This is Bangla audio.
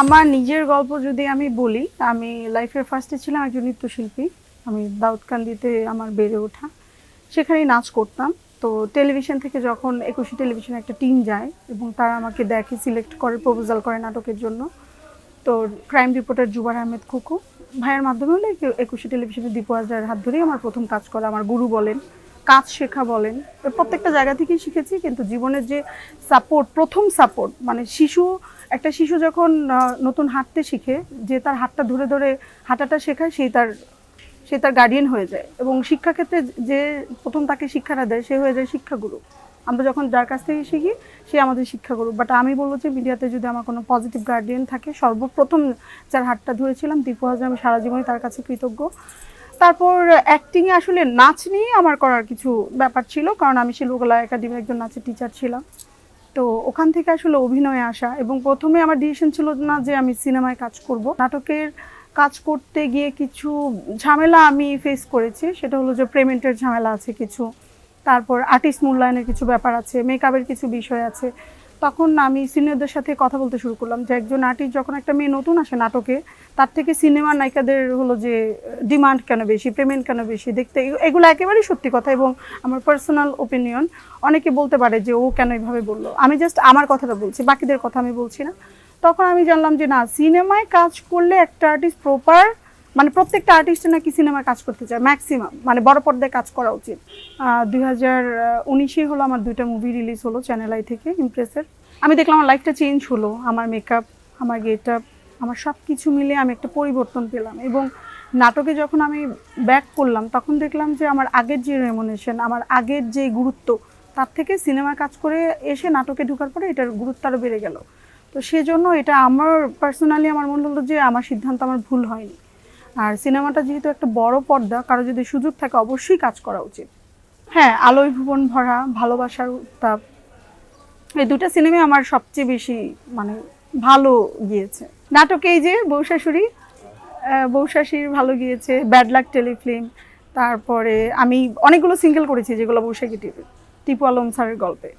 আমার নিজের গল্প যদি আমি বলি, আমি লাইফের ফার্স্টে ছিলাম একজন নৃত্যশিল্পী। আমি দাউদকান্দিতে আমার বেড়ে ওঠা। সেখানেই নাচ করতাম। তো টেলিভিশন থেকে যখন একুশে টেলিভিশনে একটা টিম যায় এবং তারা আমাকে দেখে সিলেক্ট করে প্রপোজাল করে নাটকের জন্য। তো ক্রাইম রিপোর্টার জুবার আহমেদ খুকু ভাইয়ের মাধ্যমে হলে একুশে টেলিভিশনে দীপু হাজার হাত ধরেই আমার প্রথম কাজ করা। আমার গুরু বলেন কাজ শেখা বলেন প্রত্যেকটা জায়গা থেকেই শিখেছি, কিন্তু জীবনের যে সাপোর্ট প্রথম সাপোর্ট মানে শিশু, একটা শিশু যখন নতুন হাঁটতে শিখে, যে তার হাতটা ধরে ধরে হাঁটাটা শেখায়, সেই তার, সে তার গার্ডিয়ান হয়ে যায়। এবং শিক্ষাক্ষেত্রে যে প্রথম তাকে শিক্ষাটা দেয়, সে হয়ে যায় শিক্ষাগুরু। আমরা যখন যার কাছ থেকে শিখি, সে আমাদের শিক্ষাগুরু। বাট আমি বলব যে মিডিয়াতে যদি আমার কোনো পজিটিভ গার্ডিয়ান থাকে, সর্বপ্রথম যার হাতটা ধরেছিলাম, দীপু হাজার, আমি সারা জীবনই তার কাছে কৃতজ্ঞ। তারপর অ্যাক্টিংয়ে আসলে নাচ নিয়ে আমার করার কিছু ব্যাপার ছিল, কারণ আমি শিল্পকলা একাডেমির একজন নাচের টিচার ছিলাম। তো ওখান থেকে আসলে অভিনয়ে আসা এবং প্রথমে আমার ডিসিশন ছিল না যে আমি সিনেমায় কাজ করব। নাটকের কাজ করতে গিয়ে কিছু ঝামেলা আমি ফেস করেছি, সেটা হলো যে পেমেন্টের ঝামেলা আছে কিছু, তারপর আর্টিস্ট মূল্যায়নের কিছু ব্যাপার আছে মেকআপের কিছু বিষয় আছে। তখন আমি সিনিয়রদের সাথে কথা বলতে শুরু করলাম যে একজন আর্টিস্ট যখন একটা মেয়ে নতুন আসে নাটকে, তার থেকে সিনেমার নায়িকাদের হলো যে ডিমান্ড কেন বেশি পেমেন্ট কেন বেশি, দেখতে এগুলো একেবারেই সত্যি কথা এবং আমার পার্সোনাল ওপিনিয়ন অনেকে বলতে পারে যে ও কেন এভাবে বলল। আমি জাস্ট আমার কথাটা বলছি, বাকিদের কথা আমি বলছি না। তখন আমি জানলাম যে না সিনেমায় কাজ করলে একটা আর্টিস্ট প্রপার মানে প্রত্যেকটা আর্টিস্টে নাকি সিনেমায় কাজ করতে চায় ম্যাক্সিমাম মানে বড় পর্দায় কাজ করা উচিত। দুই হাজার উনিশে হলো আমার দুইটা মুভি রিলিজ হলো চ্যানেল আই থেকে ইমপ্রেসের আমি দেখলাম আমার লাইফটা চেঞ্জ হলো। আমার মেকআপ আমার গেট আপ আমার সব কিছু মিলে আমি একটা পরিবর্তন পেলাম। এবং নাটকে যখন আমি ব্যাক করলাম, তখন দেখলাম যে আমার আগের যে রেমোনেশন আমার আগের যে গুরুত্ব, তার থেকে সিনেমায় কাজ করে এসে নাটকে ঢোকার পরে এটার গুরুত্ব আরও বেড়ে গেল। তো সেজন্য এটা আমার পার্সোনালি আমার মনে হলো যে আমার সিদ্ধান্ত আমার ভুল হয়নি। আর সিনেমাটা যেহেতু একটা বড় পর্দা, কারও যদি সুযোগ থাকে অবশ্যই কাজ করা উচিত। হ্যাঁ আলোয় ভুবন ভরা, ভালোবাসার উত্তাপ, এই দুটো সিনেমাই আমার সবচেয়ে বেশি মানে ভালো গিয়েছে। নাটকে এই যে বউ শাশুড়ি বউ ভালো গিয়েছে ব্যাড লাক টেলিফিল্ম তারপরে আমি অনেকগুলো সিঙ্গেল করেছি যেগুলো বৈশাখী টিপি টিপু আলম স্যারের গল্পে।